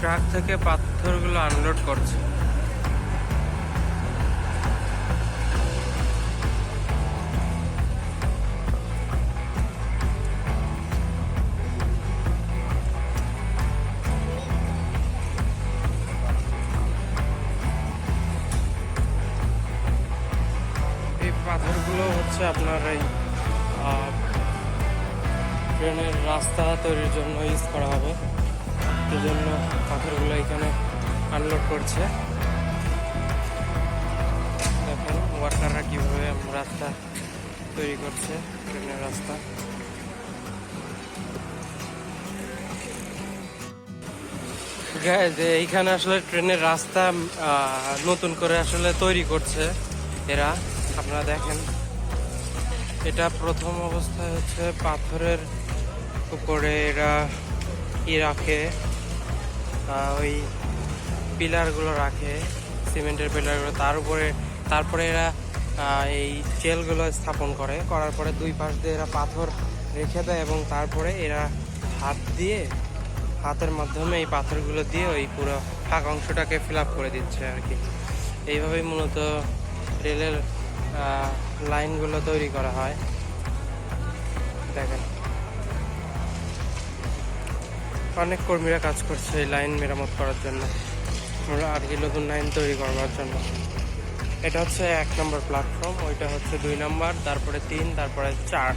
Truck থেকে পাথরগুলো unload করছে। পাথরগুলো হচ্ছে আপনার এই ট্রেনের রাস্তা তৈরির জন্য ইউজ করা হবে। জন্য পাথরগুলো এখানে আনলোড করছে। দেখেন ওয়ার্কাররা কীভাবে রাস্তা তৈরি করছে ট্রেনের রাস্তা। এইখানে আসলে ট্রেনের রাস্তা নতুন করে আসলে তৈরি করছে এরা। আপনারা দেখেন, এটা প্রথম অবস্থায় হচ্ছে পাথরের উপরে এরা ই রাখে। ওই পিলারগুলো রাখে, সিমেন্টের পিলারগুলো। তার উপরে, তারপরে এরা এই চেলগুলো স্থাপন করে। করার পরে দুই পাশ দিয়ে এরা পাথর রেখে দেয় এবং তারপরে এরা হাত দিয়ে, হাতের মাধ্যমে এই পাথরগুলো দিয়ে ওই পুরো ফাঁক অংশটাকে ফিল আপ করে দিচ্ছে আর কি। এইভাবেই মূলত রেলের লাইনগুলো তৈরি করা হয়। দেখেন। অনেক কর্মীরা কাজ করছে এই লাইন মেরামত করার জন্য। আমরা আর কি নতুন লাইন তৈরি করবার জন্য। এটা হচ্ছে এক নম্বর প্ল্যাটফর্ম ওইটা হচ্ছে দুই নম্বর, তারপরে তিন, তারপরে চার।